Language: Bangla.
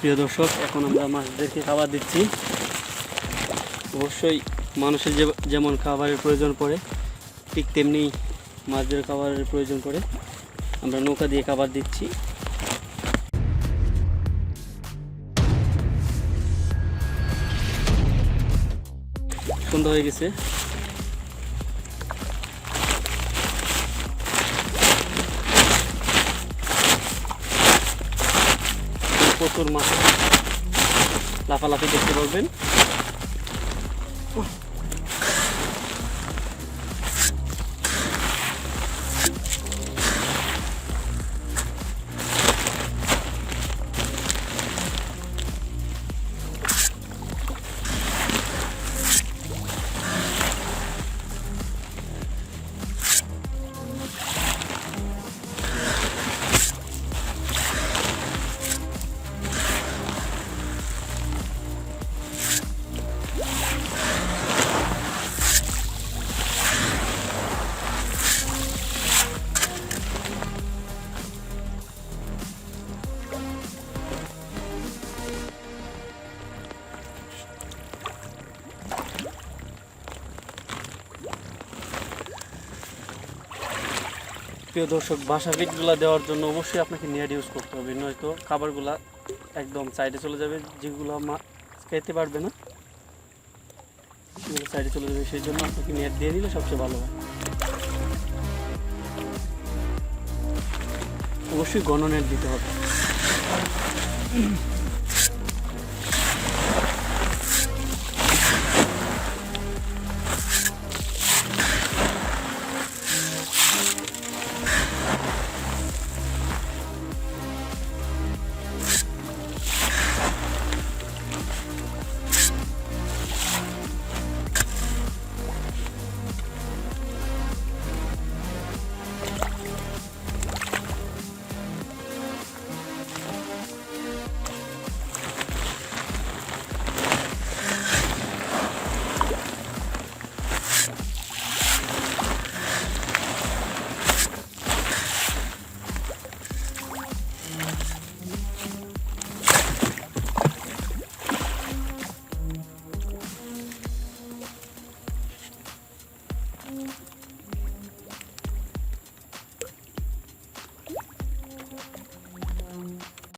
প্রিয় দর্শক, এখন আমরা মাছদেরকে খাবার দিচ্ছি। অবশ্যই মানুষের যে যেমন খাবারের প্রয়োজন পড়ে, ঠিক তেমনি মাছদের খাবারের প্রয়োজন পড়ে, আমরা নৌকা দিয়ে খাবার দিচ্ছি। সন্ধ্যা হয়ে গেছে। প্রচুর মাছ লাফালাফি দেখতে পারবেন। প্রিয় দর্শক বাসা ফিটগুলো দেওয়ার জন্য অবশ্যই আপনাকে নেট ইউজ করতে হবে, নয়তো খাবারগুলা একদম সাইডে চলে যাবে, যেগুলো মাছ খেতে পারবে না। সাইডে চলে যাবে, সেই জন্য আপনাকে নেট দিয়ে দিলে সবচেয়ে ভালো হয়। অবশ্যই গণ নেট দিতে হবে।